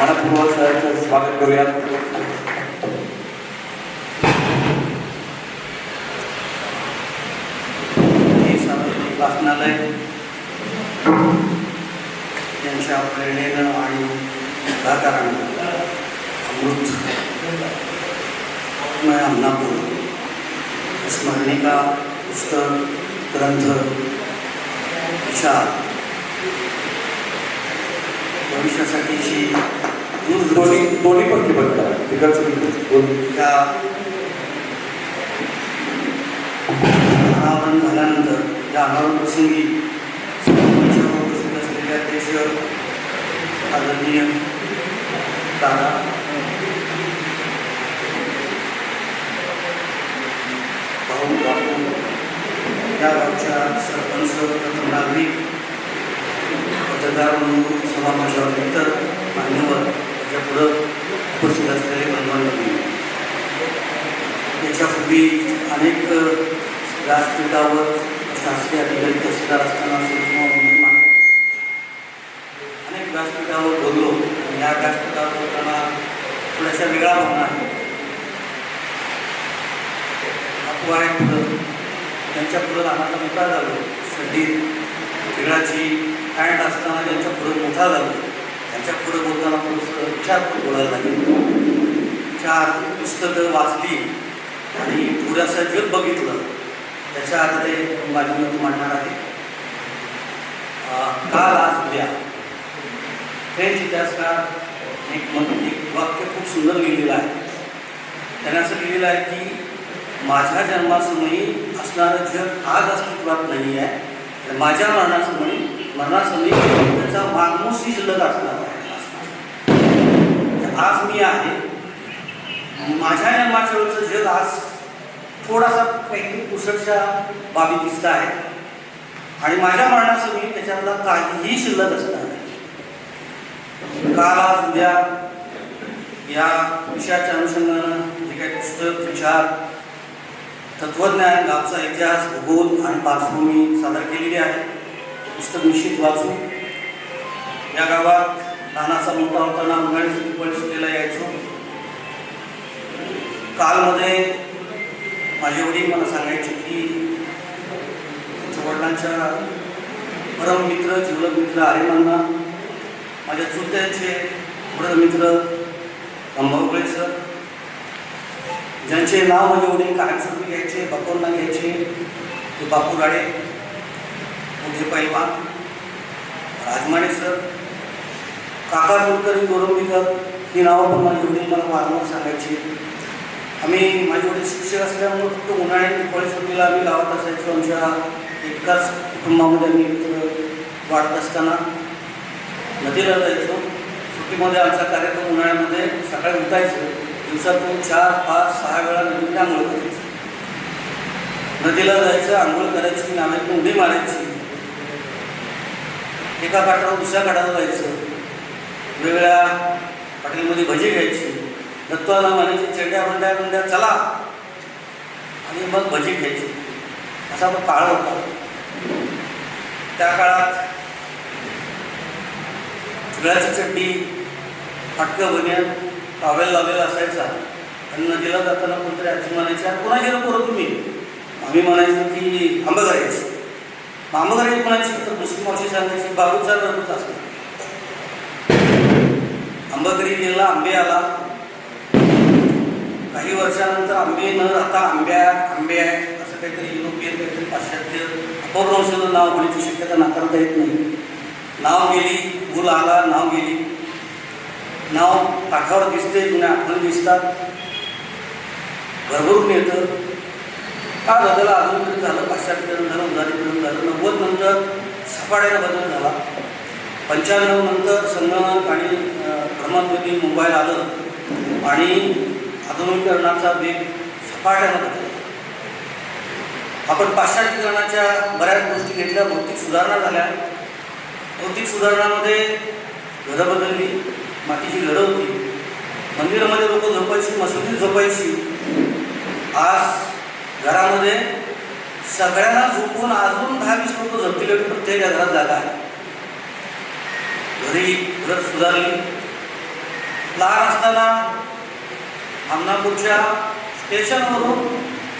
मनपूर्वक सरांचं स्वागत करूयात हे वाचनालय त्यांच्या प्रेरणेनं आणि कलाकारांना अमृत मय अमनापूर स्मरणिका पुस्तक ग्रंथ विचार. भविष्यासाठीची दोन्ही दोन्ही पण बंद करा तिकडचं तिकडचं. दोन- अनावरण झाल्यानंतर त्या अनावरण प्रसंगी मंचावर उपस्थित असलेल्या अध्यक्ष आदरणीय दादा भाऊ बापू या गावच्या सरपंच प्रथम नागरिक पत्रकार म्हणून सभा माझ्यावर इतर मान्यवर याच्या पुढं उपस्थित असलेले बंधू याच्यापूर्वी अनेक व्यासपीठावर शासकीय अधिकारी तहसीलदार असताना असेल किंवा अनेक व्यासपीठावर बोललो. आणि या व्यासपीठावर बोलताना थोड्याशा वेगळा भावना आहे. बापू पुढं त्यांच्या पुढं लहानाचा मोठा झालो. सड्डी वेगळाची पॅन्ट असताना त्यांच्या पुढं मोठा झालो. त्याच्या पुढे बोलताना थोडंसं विचार बोलायला लागेल. चार पुस्तकं वाचली आणि थोडंसं जग बघितलं. त्याच्या आधारे माझी मत मांडणार आहे. काल आज उद्या. फ्रेंच इतिहासकार एक मत एक वाक्य खूप सुंदर लिहिलेलं आहे. त्यांना असं लिहिलेलं आहे की माझ्या जन्मासमयी असणारं जग आज अस्तित्वात नाही आहे तर माझ्या मरणासमयी मरणासमयी त्याचा मागमूसही शिल्लक असणार आज मी आहे. माझ्या जन्माच्या वेळचं जग आज थोडासा काहीतरी पुसटच्या बाबी दिसत आहे. आणि माझ्या मरणासमयी त्याच्यातला काहीही शिल्लक असणार नाही. काल आज उद्या या विषयाच्या अनुषंगानं जे काही पुस्तक विचार तत्वज्ञान गावचा इतिहास भूगोल आणि पार्श्वभूमी सादर केलेली आहे पुस्तक निश्चित वाचून या गावात नानाचा मोठा होताना उन्हाळी परिस्थितीला यायचो. कालमध्ये माझे वडील मला सांगायचे की त्यांच्या वडिलांच्या परम मित्र जिवलग मित्र आर्यमांना माझ्या चुलत्यांचे परम मित्र अंबावकळे सर ज्यांचे नाव माझे वडील कायमस्वरूपी घ्यायचे बापूंना घ्यायचे ते बापू राडे मोठे पैलवान राजमाणे सर काका कुलकर्णी गोरंबीकर ही नावं पण माझे वडील मला वारंवार सांगायची. आम्ही माझे वडील शिक्षक असल्यामुळे फक्त उन्हाळ्यात दिवाळी सुट्टीला आम्ही गावात असायचो. आमच्या एकाच कुटुंबामध्ये आम्ही एकत्र वाढत असताना नदीला जायचो. सुट्टीमध्ये आमचा कार्यक्रम उन्हाळ्यामध्ये सकाळी उठायचो. दिवसातून चार पाच सहा वेळा नदीला आंघोळ करायची नदीला जायचं आंघोळ करायची नावाची उडी मारायची. एका काठावर दुसऱ्या काठावर जायचं. वेगवेगळ्या हॉटेलमध्ये भजी घ्यायची. दत्तवाला म्हणायची चेंड्या बंड्या बंड्या चला. आणि मग भजी घ्यायची. असा तो काळ होता. त्या काळात चुळ्याची चड्डी फाटकं बन्यान पावेल लावलेला असायचा. आणि नदीला जाताना कोणतरी आजी म्हणायची "अरे कोणाची नको रे तुम्ही? आम्ही म्हणायचो की आंबा करायची आंबा करायची म्हणायची तर दुसरी मावशी सांगायची बाबूचा रघुच असणार आंबागिरी गेला आंबे आला. काही वर्षानंतर आंबे न राहता आंब्या आंबे आहे असं काहीतरी युरोपियन काहीतरी पाश्चात्य अपभ्रंशाचं नाव होण्याची शक्यता नाकारता येत नाही. नाव गेली भूल आला नाव गेली. नाव काठावर दिसते जुन्या आठवणी दिसतात. भरभरून येतं का बदल अजून झालं? पाश्चात्य झालं उदारीकरण झालं. नव्वद नंतर सफाट्यानं बदल झाला. पंच्याण्णव नंतर संगणक आणि अं, मोबाईल आलं आणि आधुनिकीकरणाचा वेग सपाट्यानं बदलला. आपण पाश्चात्य बऱ्याच गोष्टी घेतल्या भौतिक सुधारणा झाल्या. भौतिक सुधारणामध्ये घरं बदलली मातीची घरं होती. मंदिरामध्ये लोक झोपायची मसुदी झोपायची. आज घरामध्ये सगळ्यांना झोपून अजून दहा वीस लोक झोपतील प्रत्येक घरात जागा आहे. घरी घर सुधारली. लहान असताना आमनापूरच्या स्टेशनवरून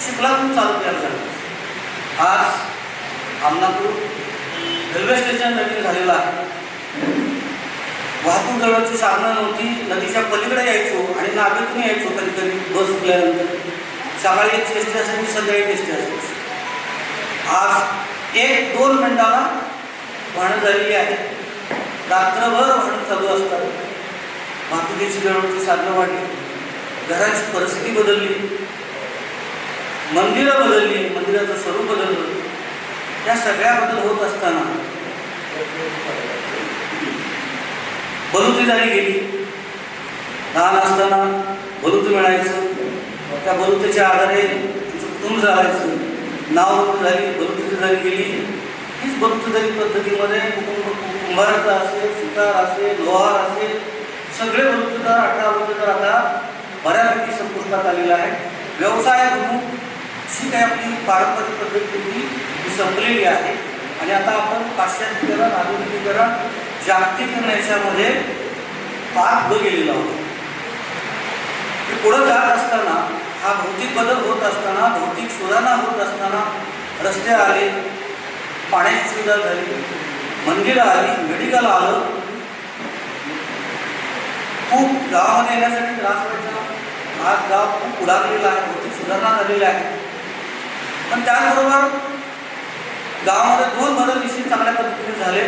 चिखलातून चालू करायला झालं आज आमनापूर रेल्वे स्टेशन नवीन झालेलं आहे. वाहतूक दळाची साधनं नव्हती नदीच्या पलीकडे यायचो आणि नागेतून यायचो कधी कधी बस सुटल्यानंतर सकाळी एक एस टी असायची संध्याकाळी एस टी असायची आज एक दोन मिनिटाला वाहनं झालेली आहे रात्रभर वाहनं चालू असतात. वाहतुकीची दळणची साधनं वाढली. घराची परिस्थिती बदलली. मंदिरं बदलली. मंदिराचं स्वरूप बदललं. या सगळ्या बदल होत असताना बलुतेदारी गेली. लहान असताना बलुत मिळायचं. त्या बलुतेच्या आधारे तिचं कुटुंब चालायचं नाव झाली बलुतेदारी गेली. हीच बलुतीदारी पद्धतीमध्ये कुटुंब कुंभाराचा असेल सुतार असेल लोहार असेल सगळे वृत्तदार अठरा वृत्तदार आता बऱ्यापैकी संपुष्टात आलेला आहे व्यवसाय म्हणून जी काही आपली पारंपरिक पद्धती होती ती संपलेली आहे. आणि आता आपण पाश्चात्यकरण आधुनिकीकरण जागतिकीकरण याच्यामध्ये पार पुढे गेलेलो आहोत. पुढं जात असताना हा भौतिक बदल होत असताना भौतिक सुधारणा होत असताना रस्ते आले पाण्याची सुविधा झाली मंदिरं आली मेडिकल आलं खूप गावामध्ये येण्यासाठी त्रास व्हायचा. आज गाव खूप पुढारलेलं आहे मोठी सुधारणा झालेली आहे. पण त्याचबरोबर गावामध्ये दोन बदल निश्चित चांगल्या पद्धतीने झाले.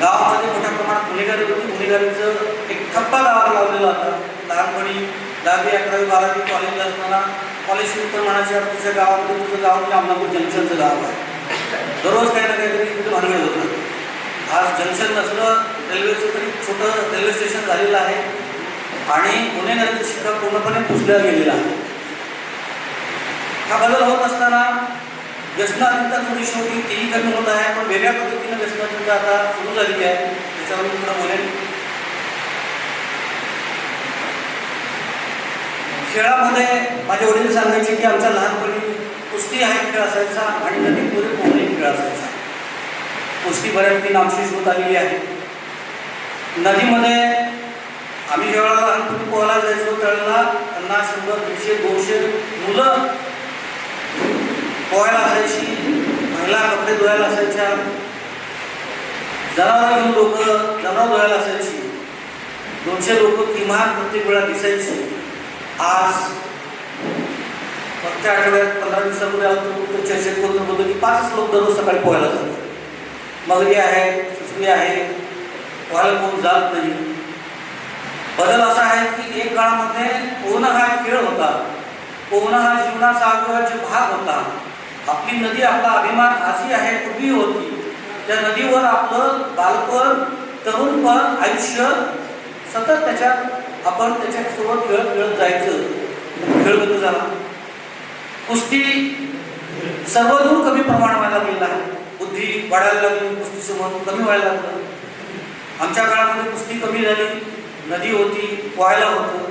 गावामध्ये मोठ्या प्रमाणात गुन्हेगारी होती. गुन्हेगारीचं एक ठप्पा गावाला लावलेला होता. लहानपणी दहावी अकरावी बारावी कॉलेजला असताना कॉलेज सुरू तर तुझ्या गावामध्ये तुझं गाव म्हणजे अमलापूर जंक्शनचं गाव आहे. दररोज काही ना काहीतरी तिथे भानगड होतं. आज जंक्शन नसलं रेल्वेचं तरी छोटं रेल्वे स्टेशन झालेलं आहे. आणि गुन्हेगारीचा शिक्का पूर्णपणे पुसल्या गेलेला आहे. हा बदल होत असताना व्यसनाधिकता थोडीशी होती तीही कमी होत आहे. पण वेगळ्या पद्धतीनं व्यसनाधिकता आता सुरू झालेली आहे. त्याच्यावर मी थोडं बोलेन. खेळामध्ये माझे वडील सांगायचे की आमच्या लहानपणी कुस्ती हा एक खेळ असायचा आणि नदीमध्ये पोहणे खेळ असायचा. कुस्ती बऱ्यापैकी नामशेष होत आलेली आहे. नदीमध्ये आम्ही जेव्हा लहानपणी पोहायला जायचो त्यावेळेला पन्नास शंभर दीडशे दोनशे मुलं पोहायला असायची महिला कपडे धुवायला असायच्या जनावर घेऊन लोक जनावर धुवायला असायची. दोनशे लोक किमान प्रत्येक वेळा दिसायची. आज मागच्या आठवड्यात पंधरा दिवसापूर्वी आलो तर चर्चेत बोलतो बोलतो की पाचच लोक दररोज सकाळी पोहायला जातात. मगरी आहे सुसरी आहे व्हायला कोण जात नाही. बदल असा आहे की एक काळामध्ये पोहणं हा खेळ होता. पोहणं हा जीवनाचा अविभाज्य भाग होता. आपली नदी आपला अभिमान अशी आहे पूर्वी होती. त्या नदीवर आपलं बालपण तरुणपण आयुष्य सतत त्याच्यात आपण त्याच्यासोबत खेळत खेळत जायचं. खेळ बदल झाला. कुस्ती सर्वदूर कमी प्रमाण व्हायला लागलेलं आहे बुद्धी वाढायला लागली कुस्तीसमोर कमी व्हायला लागलं. आमच्या काळामध्ये कुस्ती कमी झाली नदी होती पोहायला होतं.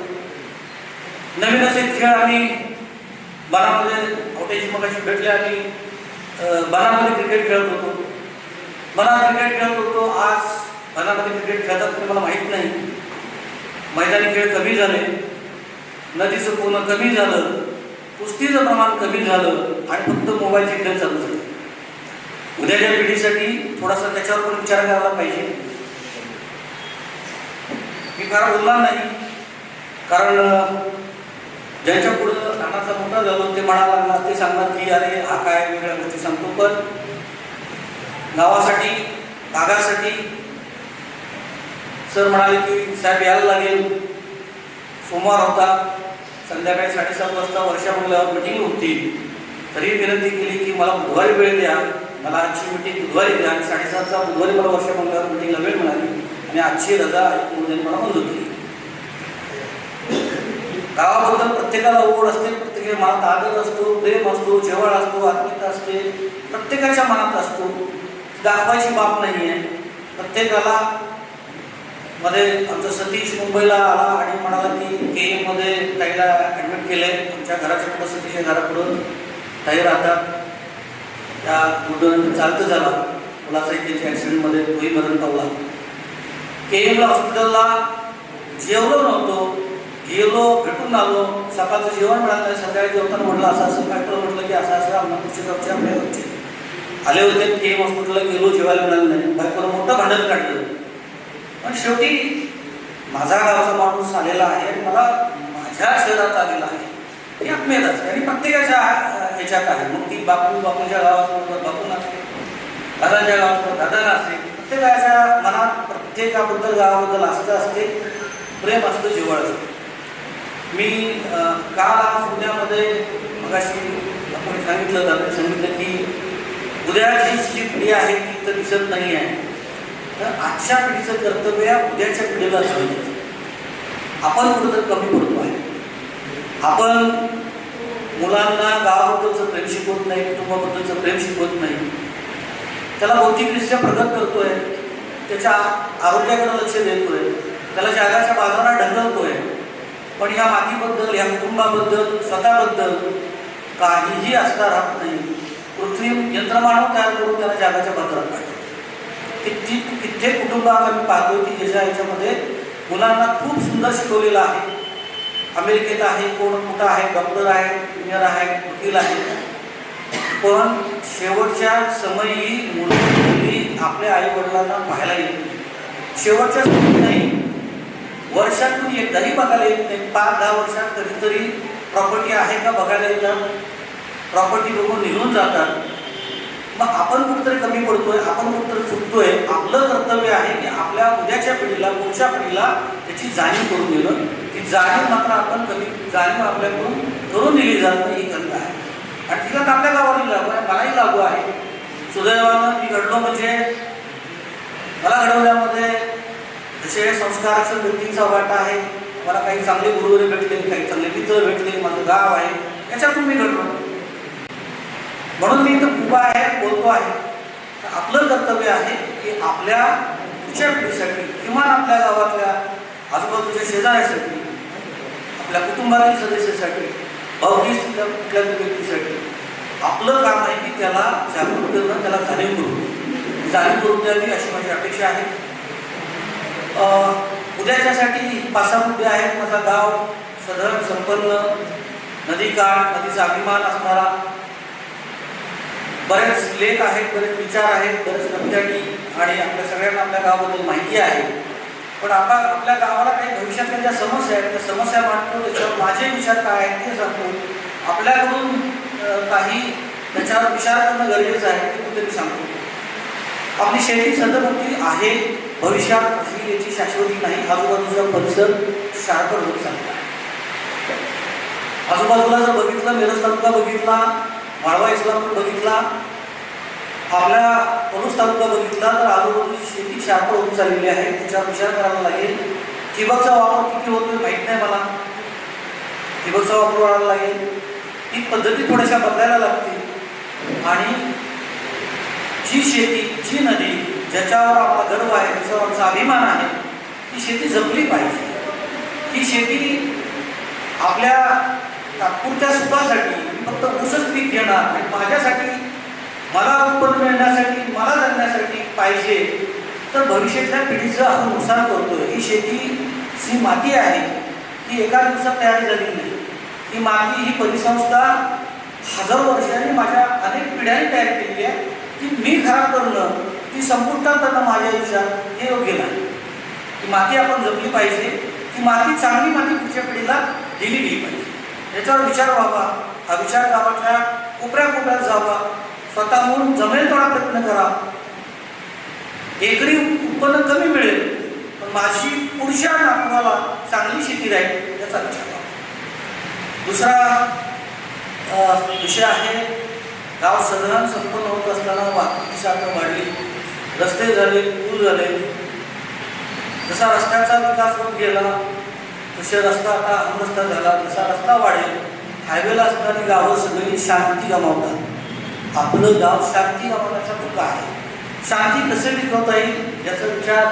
नवीन असे खेळ आम्ही बनामध्ये आवटेची मगाशी भेटले आणि बारामध्ये बनामध्ये क्रिकेट खेळत होतो. मला क्रिकेट खेळत होतो आज बनामध्ये क्रिकेट खेळतात ते मला माहीत नाही. मैदानी खेळ कमी झाले नदीचं पोहणं कमी झालं कुस्तीचं प्रमाण कमी झालं आणि फक्त मोबाईलचे खेळ चालू झाले. उद्याच्या पिढीसाठी थोडासा त्याच्यावर पण विचार करायला पाहिजे. मी फार बोलणार नाही. कारण ज्यांच्या पुढं लहानाचा मोठा झालो ते म्हणा लागला ते सांगणार की अरे हा काय वेगळ्या गोष्टी सांगतो पण गावासाठी भागासाठी सर म्हणाले की साहेब यायला लागेल. सोमवार होता संध्याकाळी साडेसात वाजता वर्षा बंगल्यावर मिटिंग होती. तरी विनंती केली की मला बुधवारी वेळ द्या. मला आजची मिटिंग बुधवारी द्या. आणि साडेसातचा बुधवारी मला वर्षा बंगल्यावर मिटिंगला वेळ मिळाली. मी आजची रजा त्यांनी मला मंजूर केली. गावाबद्दल प्रत्येकाला ओढ असते प्रत्येकाला मनात आदर असतो प्रेम असतो जेवळ असतो आत्मीयता असते प्रत्येकाच्या मनात असतो. दाखवायची बाब नाही आहे प्रत्येकाला मध्ये आमचा सतीश मुंबईला आला आणि म्हणाला की के मध्ये ताईला ॲडमिट केले आमच्या घराच्या पुढं सतीशच्या घरापुढं ताई राहतात. त्या दुर्दैवाने चालतं झाला. मुलाचाही त्याच्या ॲक्सिडेंटमध्ये तोही मरण पावला. के एमला हॉस्पिटलला जेवलो नव्हतो. गेलो भेटून आलो. सकाळचं जेवण मिळालं. नाही सकाळी जेवताना म्हटलं असं असं डॉक्टर म्हटलं की असं असं आम्हाला पुढच्या आपले होते आले होते के एम हॉस्पिटलला गेलो जेवायला मिळालं नाही. बायकोनं मोठं भांडण काढलं. पण शेवटी माझा गावचा माणूस आलेला आहे आणि मला माझ्या शहरात आलेला आहे. हे आत्मीयता असते आणि प्रत्येकाच्या ह्याच्यात आहे. मग ती बापू बापूच्या गावात बापू असते दादाच्या गावात दादा असते प्रत्येकाच्या मनात प्रत्येकाबद्दल गावाबद्दल असतं असते. प्रेम असतं जिव्हाळ असतं. मी काल आज उद्यामध्ये मगाशी आपण सांगितलं जातं सांगितलं की उद्याची जी पिढी आहे ती तर दिसत नाही आहे. तर आजच्या पिढीचं कर्तव्य उद्याच्या पिढीला सांगायचं आपण कुठंतरी कमी पडतो आहे. आपण मुलांना गावाबद्दलचं प्रेम शिकवत नाही कुटुंबाबद्दलचं प्रेम शिकवत नाही. त्याला बौद्धिकदृष्ट्या प्रगत करतोय. त्याच्या आरोग्याकडे लक्ष देतोय त्याला जगाच्या बाजारात ढकलतोय पण ह्या मातीबद्दल या कुटुंबाबद्दल स्वतःबद्दल काहीही असता राहत नाही. कृत्रिम यंत्रमानव तयार करून त्याला जगाच्या बाजारात पाठवतो किती कित्येक कुटुंबात आम्ही मी पाहतो की ज्याच्या याच्यामध्ये मुलांना खूप सुंदर शिकवलेलं आहे. अमेरिकेत आहे कोण कुठं आहे डॉक्टर आहे इंजिनियर आहे वकील आहे. पण शेवटच्या समयी मुलं मुली आपल्या आई वडिलांना पाहायला येत नाही शेवटच्या समयी नाही. वर्षातून एकदाही बघायला येत नाही. पाच दहा वर्षात कधीतरी प्रॉपर्टी आहे का बघायला येतात. प्रॉपर्टी बघून निघून जातात. मग आपण कुठेतरी कमी पडतोय आपण कुठेतरी चुकतोय आपलं कर्तव्य आहे की आपल्या उद्याच्या पिढीला पुढच्या पिढीला त्याची जाणीव करून दिलं ती जाणीव मात्र आपण कधी जाणीव आपल्याकडून करून दिली जात नाही ही खंत आहे. आणि तिला आपल्या गावाला लागू आहे मलाही लागू आहे. सुदैवानं मी घडलो म्हणजे मला घडवल्यामध्ये जसे संस्काराचं व्यक्तींचा वाटा आहे मला काही चांगले गुरुवरे भेटले काही चांगले मित्र भेटले माझं गाव आहे याच्यातून मी घडलो. म्हणून मी इथं उभा आहे बोलतो आहे. तर आपलं कर्तव्य आहे की आपल्या पुढच्या पिढीसाठी किमान आपल्या गावातल्या आजूबाजूच्या शेजाऱ्यासाठी आपल्या कुटुंबातील सदस्यासाठी अगदी कुठल्या कुठल्या व्यक्तीसाठी. आपलं काम आहे की त्याला जागरूक करणं त्याला जाणीव करून जाणीव करून द्यावी अशी माझी अपेक्षा आहे. उद्याच्यासाठी पाच सहा मुद्दे आहेत माझा गाव सधन संपन्न नदीकाठ नदीचा अभिमान असणारा. बरेच लेख आहेत बरेच विचार आहेत बरेच कविताटी आणि आपल्या सगळ्यांना आपल्या गावाबद्दल माहिती आहे. पण आता आपल्या गावाला काही भविष्यातल्या ज्या समस्या आहेत त्या समस्या मांडतो त्याच्यावर माझे विचार काय आहेत ते सांगतो. आपल्याकडून काही त्याच्यावर विचार करणं गरजेचं आहे ते कुठेतरी सांगतो. आपली शेती सदनवती आहे भविष्यात ही याची शाश्वती नाही. आजूबाजूचा परिसर शार्पर होत चालला. आजूबाजूला जर बघितलं मिरज तालुका बघितला वाळवा इस्लामपूर बघितला आपल्या पलूस तालुका बघितला तर आजूबाजूची शेती शार्प होत चाललेली आहे. त्याच्यावर विचार करावा लागेल. ठिबकचा वापर किती होतोय माहीत नाही मला. ठिबकचा वापर वाढायला लागेल. ही पद्धती थोड्याशा बदलायला लागतील आणि जी शेती जी नदी ज्याच्यावर आपला गर्व आहे त्याच्यावर आमचा अभिमान आहे ती शेती जपली पाहिजे. ही शेती आपल्या तात्पुरत्या सुखासाठी फक्त ऊसच पीक घेणार आणि माझ्यासाठी मला उत्पन्न मिळण्यासाठी मला जगण्यासाठी पाहिजे तर भविष्यातल्या पिढीचं आपण नुकसान करतोय. ही शेती जी माती आहे ती एका दिवसात तयार झाली नाही. ही माती ही परिसंस्था हजारो वर्षांनी माझ्या अनेक पिढ्यांनी तयार केलेली आहे. ती मी खराब करणं ती संपुष्टात करणं माझ्या आयुष्यात हे योग्य नाही. ती माती आपण जपली पाहिजे. ती माती चांगली माती पुढच्या पिढीला दिली गेली पाहिजे. याच्यावर विचार व्हावा. हा विचार गावातल्या कोपऱ्या कोपऱ्यात जावा. स्वतःहून जमेल तेवढा प्रयत्न करा. एकरी उत्पन्न कमी मिळेल पण माझी पुढच्या नातवाला चांगली शेती राहील याचा विचार करा. दुसरा विषय आहे गाव सदरण संपन्न होत असताना वाहतुकीची साधनं वाढली. रस्ते झाले पूल झाले. जसा रस्त्याचा विकास होत गेला तसे रस्ता आता हमरस्ता झाला. जसा रस्ता वाढेल हायवेला असणारी गावं सगळी शांती गमावतात. आपलं गाव शांती गमावण्याचा धोका आहे. शांती कसं टिकवता येईल याचा विचार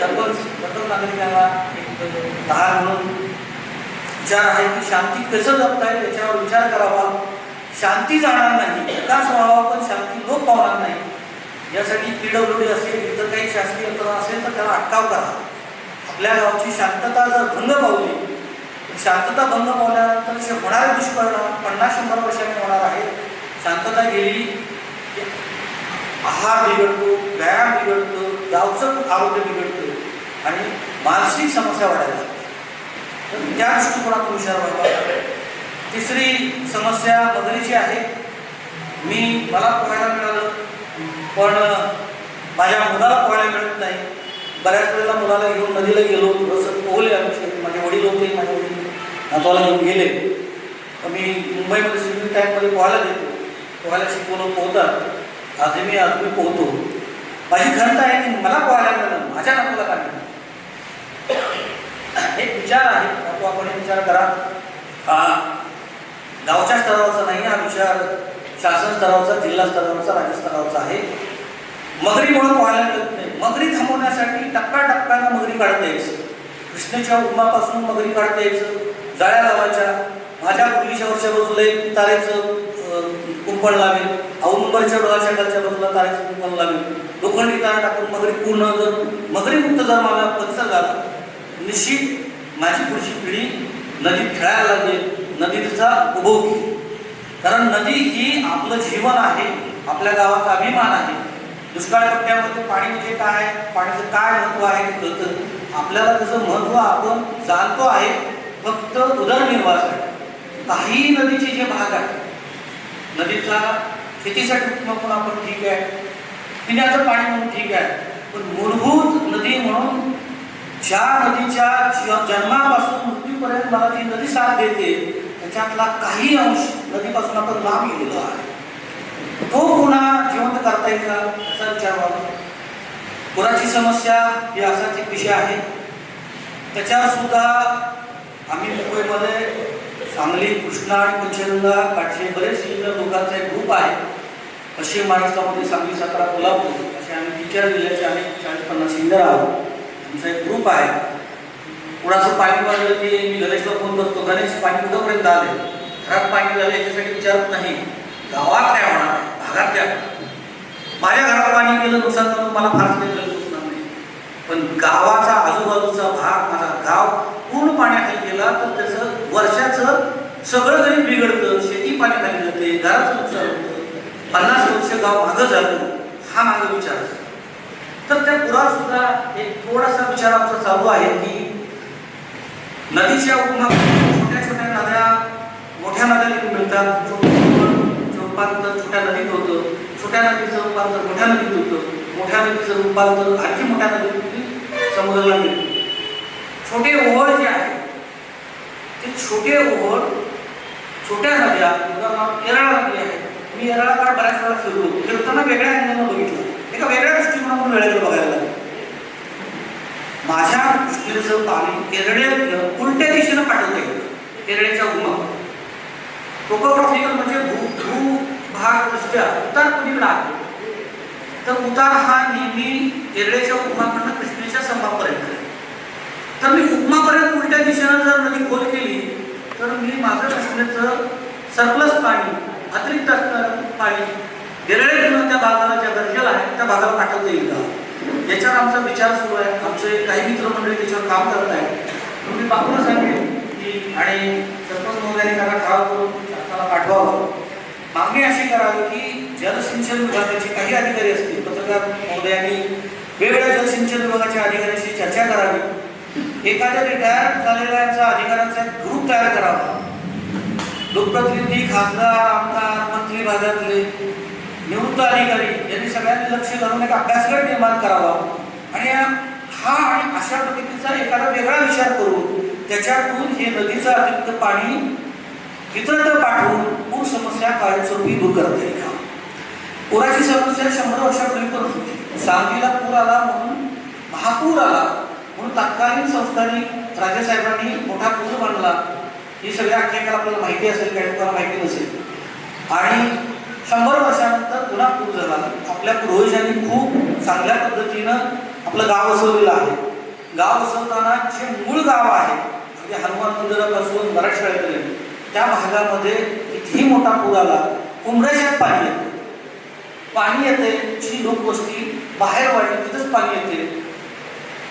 सर्वच प्रथम नागरिकांना एक दहा म्हणून विचार आहे की शांती कसं जपता येईल याच्यावर विचार करावा. शांती जाणार नाही विकास व्हावा पण शांती लोक पावणार नाही. यासाठी पीडब्ल्यूडी असेल इतर काही शासकीय यंत्रणा असेल तर त्याला अटकाव करा. आपल्या गावची शांतता जर भंग पावली शांतता भंग पावल्यानंतर जे होणारे दुष्परिणाम पन्नास शंभर वर्षांनी होणार आहे शांतता गेली की आहार बिघडतो व्यायाम बिघडतो गावचं आरोग्य बिघडतं आणि मानसिक समस्या वाढायला लागतात. तर त्या दृष्टिकोनातून विचार व्हावा तिसरी समस्या बदलीची आहे. मी मला पोहायला मिळालं पण माझ्या मुलाला पोहायला मिळत नाही. बऱ्याच वेळेला मुलाला घेऊन नदीला गेलो थोडंसं पोहले आमचे. माझे वडील होते माझे वडील नातवाला घेऊन गेले. तर मी मुंबईमध्ये स्विमिंग टँकमध्ये पोहायला देतो पोहायला शिकवलं पोहतात आधी मी आज मी पोहतो. माझी खंत आहे की मला पोहायला मिळालं माझ्या नातूला काय मिळालं? एक विचार आहे नको आपण एक विचार करा. हा गावच्या स्तरावरचा नाही हा विचार शासन स्तरावरचा जिल्हा स्तरावरचा राज्य स्तरावरचा आहे. मगरीमुळे पोहायला मिळत नाही. मगरी थांबवण्यासाठी टप्प्याटप्प्यानं मगरी काढता यायचं. कृष्णेच्या उगमापासून मगरी काढता यायचं. जाळ्या लावायच्या. माझ्या पूर्वीच्या वर्षा बाजूला एक तारेचं कुंपण लावेल. औदुंबरच्या डोळ्याच्या खालच्या बाजूला तारेचं कुंपण लावेल. लोखंडी तारा टाकून मगरी पूर्ण जर मगरी मुक्त जर मला परिसर झाला निश्चित माझी पुढची पिढी नदीत खेळायला लागेल. नदीचा उपभोग कारण नदी ही आपलं जीवन आहे आपल्या गावाचा अभिमान आहे. दुष्काळ पट्ट्यामध्ये पाणी म्हणजे काय पाण्याचं काय महत्त्व आहे ते कळतं. आपल्याला त्याचं महत्त्व आपण जाणतो आहे फक्त उदरनिर्वाहासाठी. काही नदीचे जे भाग आहेत नदीचा शेतीसाठी उपयोग म्हणून आपण ठीक आहे. पिण्याचं पाणी म्हणून ठीक आहे. पण मूलभूत नदी म्हणून ज्या नदीच्या जन्मापासून मृत्यूपर्यंत मला जी नदी साथ देते त्याच्यातला काही अंश नदीपासून आपण लांब गेलेलो आहे. तो पुन्हा जिवंत करता येईल का? असा विचार व्हावा. पुराची समस्या ही असाच एक विषय आहे. त्याच्यावर सुद्धा आम्ही मुंबईमध्ये सांगली कृष्णा आणि पंचगंगा काठचे बरेच जिल्हा लोकांचा एक ग्रुप आहे. पश्चिम महाराष्ट्रामध्ये सांगली सातारा कोल्हापूर असे आम्ही विचार दिल्याचे जिल्ह्याचे चाळीस पन्नास सिंगर आहोत. आमचा एक ग्रुप आहे. कुणाचं पाणी वाढलं की मी गणेशला फोन करतो गणेश पाणी कुठंपर्यंत आले घरात पाणी झालं याच्यासाठी विचारत नाही. गावात काय होणार भागात काय माझ्या घरात पाणी गेलं नुकसान झालं मला फारच काही गरज नाही. पण गावाचा आजूबाजूचा भाग माझा गाव पूर्ण पाण्याखाली गेला तर त्याचं वर्षाचं सगळं जरी बिघडतं शेती पाण्याखाली जाते घराचं नुकसान होतं पन्नास वर्ष गाव मागं झालं हा माझा विचार असतो. तर त्या पुरात सुद्धा एक थोडासा विचार आमचा चालू आहे की नदीच्या उपमा छोट्या छोट्या नद्या मोठ्या नद्या मिळतात. रूपांतर छोट्या नदीत होतं छोट्या नदीचं रूपांतर मोठ्या नदीत होतं मोठ्या नदीचं रूपांतर आणखी मोठ्या नदीत समुद्राला मिळतं. छोटे ओव्हर जे आहे ते छोटे ओव्हर छोट्या नद्या उदाहरणार्थ येरळा नदी आहे. मी येरळाकडे बऱ्याच वेळा फिरलो. फिरताना वेगळ्या अँगलनं बघितलं. एका वेगळ्या दृष्टिकोनातून वेळेला बघायला लागलं. माझ्या दृष्टीचं पाणी केरळे उलट्या दिशेनं पाठवता येईल. केरळेच्या उमा. टोपोग्राफिकल म्हणजे भू भू भाग दृष्ट्या उतार कुणीकडे आहे तर उतार हा नेहमी केरळेच्या उपमाकडनं कृष्णेच्या संभापर्यंत आहे. तर मी उपमापर्यंत उलट्या दिशेनं जर नदी खोल केली तर मी माझं असण्याचं सरप्लस पाणी अतिरिक्त असणारं पाणी केरळेतून त्या भागाला ज्या गरजेला आहे त्या भागाला पाठवता येईल का? याच्यावर आमचा विचार सुरू आहे. आमचे काही मित्रमंडळी त्याच्यावर काम करत आहेत. मी बापूला सांगेन की आणि सरपंच महोदयाने त्याला ठराव करून त्याला पाठवावं. मागणी अशी करावी की जलसिंचन विभागाचे काही अधिकारी असतील पत्रकार महोदयांनी वेगवेगळ्या जलसिंचन विभागाच्या अधिकाऱ्यांशी चर्चा करावी. एखाद्या रिटायर झालेल्यांच्या अधिकाऱ्यांचा एक ग्रुप तयार करावा. लोकप्रतिनिधी खासदार आमदार मंत्री भागातले निवृत्त अधिकारी यांनी सगळ्यांनी लक्ष घालून एक अभ्यासगट निर्माण करावा. आणि हा आणि अशा पद्धतीचा एखादा वेगळा विचार करून त्याच्यातून हे नदीचं अतिरिक्त पाणी इतरत्र पाठवून पूर समस्या कायमस्वरूपी दूर करता येईल का? पुराची समस्या शंभर वर्षापूर्वी पण होती. सांगलीला पूर आला म्हणून महापूर आला. म्हणून तत्कालीन संस्थांनी राजेसाहेबांनी मोठा पूर बांधला. ही सगळ्या आख्यायिका आपल्याला माहिती असेल काही लोकांना माहिती नसेल. आणि शंभर वर्षानंतर पुन्हा पूर झाला. आपल्या पूर्वजांनी खूप चांगल्या पद्धतीनं आपलं गाव वसवलेलं आहे. गाव वसवताना जे मूळ गाव आहे म्हणजे हनुमान मंदिरापासून मराठशाळेपर्यंत त्या भागामध्ये कितीही मोठा पूर आला उमऱ्याच्यात पाणी येते. पाणी येते जी लोकवस्ती बाहेर वाढली तिथंच पाणी येते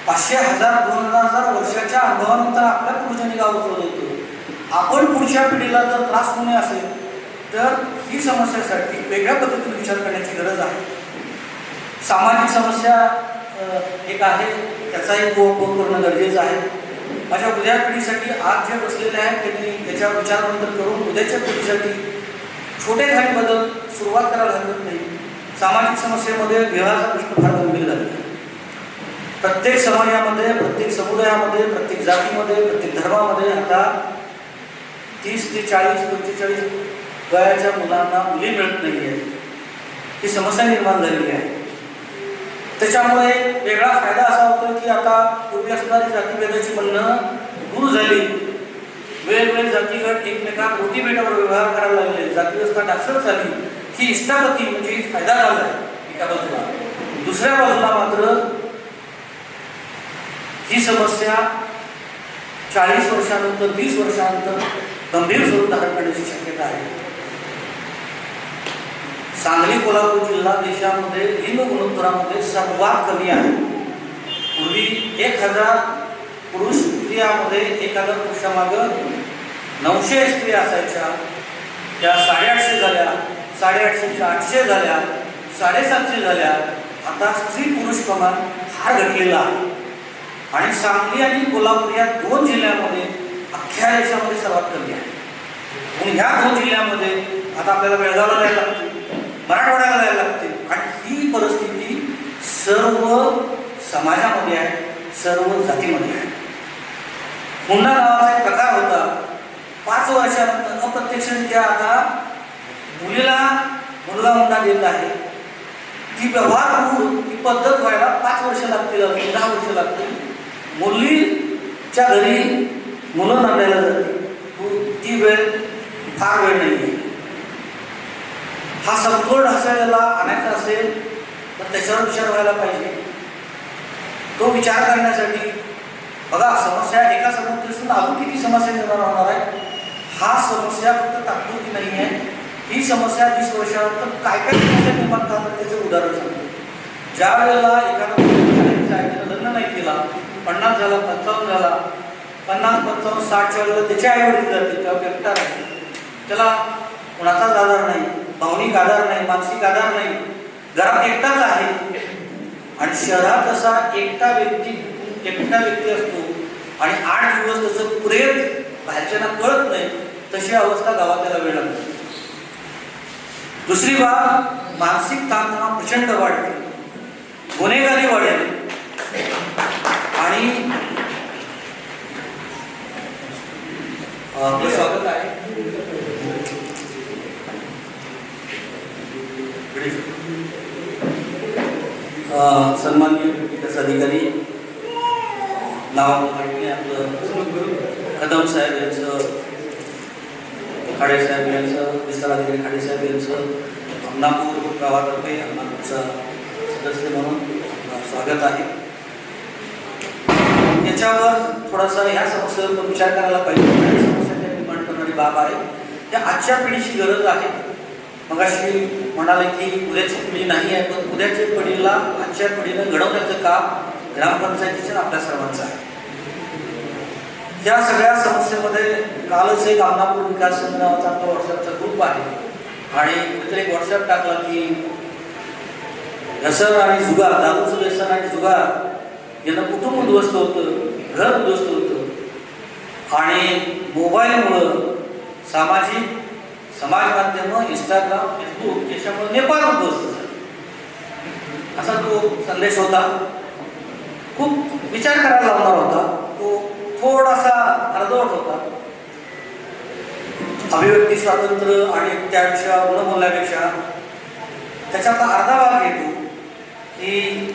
पाचशे हजार दोन हजार वर्षाच्या अनुभवानंतर आपल्या पूर्वजांनी गाव उचललं होतो. आपण पुढच्या पिढीला जर त्रास होऊ नये असेल तर ही समस्यासाठी वेगळ्या पद्धतीने विचार करण्याची गरज आहे. सामाजिक समस्या एक आहे त्याचाही उपभोग करणं गरजेचं आहे. माझ्या उद्या पिढीसाठी आज जे बसलेले आहेत त्यांनी याच्यावर विचारवंतर करून उद्याच्या पिढीसाठी छोटे काही बदल सुरुवात करायला हरकत नाही. सामाजिक समस्येमध्ये विवाहाचा प्रश्न फार गंभीर झालेला आहे. प्रत्येक समाजामध्ये प्रत्येक समुदायामध्ये प्रत्येक जातीमध्ये प्रत्येक धर्मामध्ये आता तीस ते चाळीस पंचेचाळीस वयाच्या मुलांना मुली मिळत नाही आहेत ही समस्या निर्माण झालेली आहे. त्याच्यामुळे वेगळा फायदा असा होतो की आता पूर्वी असणारी जातीभेदाची म्हणणं दूर झाली. वेगवेगळे जातीगट एकमेकात रोटी बेटावर व्यवहार करायला लागले. जाती व्यवस्था झाली ही इष्टापती म्हणजे फायदा झाला एका बाजूला. दुसऱ्या बाजूला मात्र ही समस्या चाळीस वर्षानंतर वीस वर्षानंतर गंभीर स्वरूप धारण करण्याची शक्यता आहे. सांगली कोल्हापूर जिल्हा देशामध्ये लिंग गुणोत्तरामध्ये सर्वात कमी आहे. पूर्वी एक हजार पुरुष स्त्रियामध्ये एखाद्या हजार पुरुषामागं नऊशे स्त्रिया असायच्या. त्या साडेआठशे झाल्या साडेआठशेच्या आठशे झाल्या साडेसातशे झाल्या. आता स्त्री पुरुष प्रमाण फार घटलेला आहे. आणि सांगली आणि कोल्हापूर या दोन जिल्ह्यामध्ये अख्ख्या देशामध्ये सर्वात कमी आहे. म्हणून ह्या दोन जिल्ह्यामध्ये आता आपल्याला बेळगावला जायला लागते मराठवाड्याला जायला लागते. आणि ही परिस्थिती सर्व समाजामध्ये आहे सर्व जातीमध्ये आहे. हुंडा नावाचा एक प्रकार होता. पाच वर्षानंतर अप्रत्यक्षरित्या आता मुलीला मुलगा हुंडा देत आहे. ती व्यवहार होऊन ती पद्धत व्हायला पाच वर्ष लागतील अजून दहा वर्ष लागतील. मुलीच्या घरी मुलं नांदायला जाते. ती वेळ फार वेळ नाही आहे. हा समतोल ढासळलेला आणायचा असेल तर त्याच्यावर विचार व्हायला पाहिजे. तो विचार करण्यासाठी बघा समस्या एका समस्येपासून अजून किती समस्या निर्माण होणार आहे? हा समस्या फक्त तात्पुरती नाही आहे. ही समस्या वीस वर्षानंतर काय काय समस्या निर्माण करतात त्याचं उदाहरण सांगतो. ज्या वेळेला एखादा लग्न नाही केला पन्नास झाला पंचावन्न झाला पन्नास पंचावन्न साठच्या वेळेला त्याचे आई वडील जातील तेव्हा एकटा त्याला कोणाचाच आधार नाही भावनिक आधार नाही मानसिक आधार नाही. घरात एकटाच आहे. आणि शहरात जसा एकटा व्यक्ती एकटा व्यक्ती असतो आणि आठ दिवस त्याचं प्रेत बाहेरच्यांना कळत नाही तशी अवस्था गावात त्याला वेळ लागते दुसरी बाब मानसिक ताणतणाव प्रचंड वाढते. गुन्हेगारी वाढेल. आणि आपलं स्वागत आहे. सन्मान्य विकास अधिकारी नाव आपलं कदम साहेब यांचं खाडे साहेब यांचं विस्तार अधिकारी खाडे साहेब यांचं नागपूर गावातर्फे अमनापूरचा सदस्य म्हणून स्वागत आहे. याच्यावर थोडासा ह्या समस्येवर पण विचार करायला पाहिजे. समस्या निर्माण करणारी बाब आहे. त्या आजच्या पिढीची गरज आहे. मग अशी म्हणाले की उद्याची पिढी नाही आहे पण उद्याच्या पिढीला आजच्या पिढीनं घडवण्याचं काम ग्रामपंचायतीचं आपल्या सर्वांचं आहे. या सगळ्या समस्येमध्ये कालच एक आमनापूर विकास नावाचा व्हॉट्सअपचा ग्रुप आहे. आणि कुठेतरी एक व्हॉट्सअप टाकला की व्यसन आणि जुगार दारूचं व्यसन आणि जुगार यांना कुटुंब उद्ध्वस्त होतं? घर उद्ध्वस्त होतं. आणि मोबाईलमुळं सामाजिक समाज माध्यमं इंस्टाग्राम फेसबुक याच्यामुळे नेपाळ उद्ध्वस्त झाला. असा तो संदेश होता. खूप विचार करायला लावणार होता. तो थोडासा अर्धवट होता. अभिव्यक्ती स्वातंत्र्य आणि त्यापेक्षा न बोलण्यापेक्षा त्याच्यातला अर्धा भाग घेतो की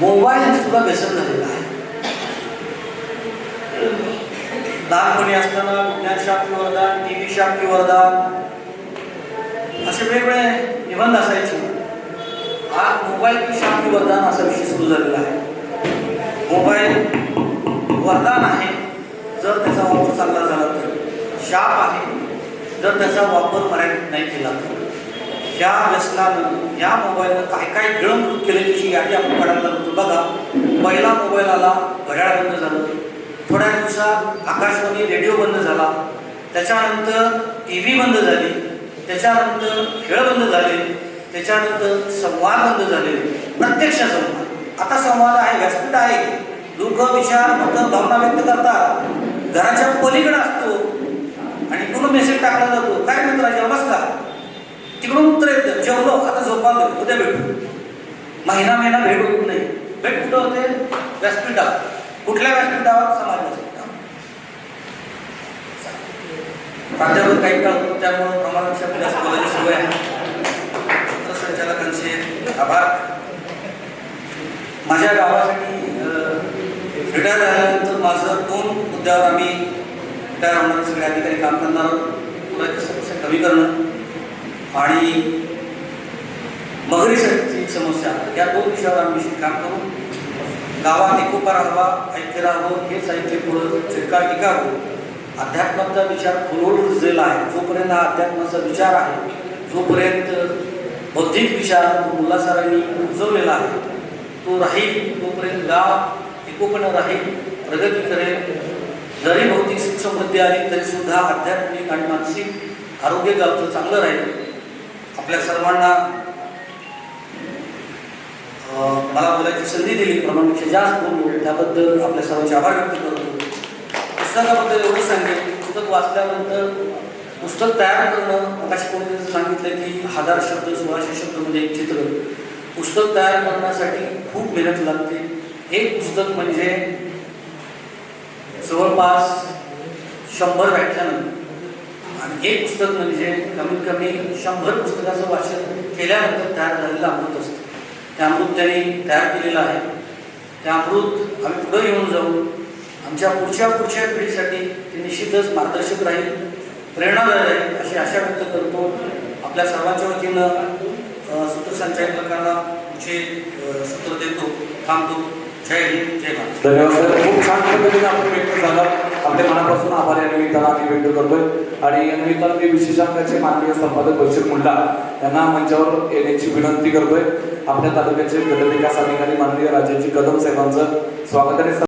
मोबाईल सुद्धा व्यसन झालेला आहे. लहानपणी असताना विज्ञान शास्त्री वरदान टी व्ही शास्त्री वरदान असे वेगवेगळे निबंध असायचे. आज मोबाईल की शास्त्री वरदान असा विषय सुरू झालेला आहे. मोबाईल वरदान आहे जर त्याचा वापर चांगला झाला तर. शाप आहे जर त्याचा वापर मर्यादित नाही केला तर. ह्या व्यसनानं या मोबाईलनं काय काय गिळंकृत केलं त्याची यादी आपण काढायला लागतो बघा पहिला मोबाईल आला घड्याळ बंद झालं थोड्या दिवसात आकाशवाणी रेडिओ बंद झाला. त्याच्यानंतर टी व्ही बंद झाली. त्याच्यानंतर खेळ बंद झाले. त्याच्यानंतर संवाद बंद झाले. प्रत्यक्ष संवाद. आता संवाद आहे व्यासपीठ आहे. दुःख विचार मत भावना व्यक्त करतात. घराच्या पलीकडे असतो. आणि कुठून मेसेज टाकला जातो? काय मित्राच्या जेवलास तिकडून उत्तर येतं. जेवलो आता झोपालो उद्या भेटू. महिना महिना भेट. होत नाही. भेट कुठं होते? व्यासपीठावर कुठल्या व्यासपीठावर? समाज व्यासपीठावर. प्राध्यापक काही काळ होतो त्यामुळं प्रमाणापेक्षा जास्त बोलायची सवय आहे. संचालकांचे आभार. माझ्या गावासाठी रिटायर झाल्यानंतर माझं दोन मुद्द्यावर आम्ही रिटायर होणारे सगळे अधिकारी काम करणार आहोत. कमी करणं. आणि मगरीसाठी समस्या या दोन विषयावर आम्ही विशेष काम करू. गावात एकोपा राहावा ऐक्य राहावं हे साहित्य पुढं चिरकाळ टिकावं. अध्यात्माचा विचार खोलवर रुजलेला आहे. जोपर्यंत हा अध्यात्माचा विचार आहे जोपर्यंत बौद्धिक विचार जो सरांनी रुजवलेला आहे तो राहील तोपर्यंत गाव एकोपणं राहील प्रगती करेल. जरी भौतिक सुख समृद्धी आली तरीसुद्धा आध्यात्मिक आणि मानसिक आरोग्य गावचं चांगलं राहील. आपल्या सर्वांना मला बोलायची संधी दिली. प्रमाणापेक्षा जास्त बोललो. त्याबद्दल आपल्या सर्वांचे आभार व्यक्त करतो. पुस्तकाबद्दल एवढं सांगेल पुस्तक वाचल्यानंतर पुस्तक तयार करणं आकाश कोणी सांगितलं की हजार शब्द सोळाशे शब्द म्हणजे एक चित्र. पुस्तक तयार करण्यासाठी खूप मेहनत लागते. एक पुस्तक म्हणजे जवळपास शंभर व्याख्यानं. आणि एक पुस्तक म्हणजे कमीत कमी शंभर पुस्तकाचं वाचन केल्यानंतर तयार झालेलं अमृत असतं. ते अमृत त्यांनी तयार केलेलं आहे. त्या अमृत आम्ही पुढे घेऊन जाऊ. आमच्या पुढच्या पुढच्या पिढीसाठी ते निश्चितच मार्गदर्शक राहील प्रेरणादायी राहील अशी आशा व्यक्त करतो. आपल्या सर्वांच्या वतीनं सूत्रसंचालकांना तुमचे सूत्र देतो थांबतो. जय हिंद जय महाराष्ट्र धन्यवाद. खूप छान पद्धतीने आपण व्यक्त झाला आपल्या मनापासून आभार या निमित्तानं आम्ही व्यक्त करतोय आणि या निमित्तानं मी विशेषांकाचे माननीय संपादक बशीर मुंडा यांना मंचावर येण्याची विनंती करतोय. आपल्या तालुक्याचे गटविकास अधिकारी माननीय राजाजी कदम साहेबांचं स्वागत आणि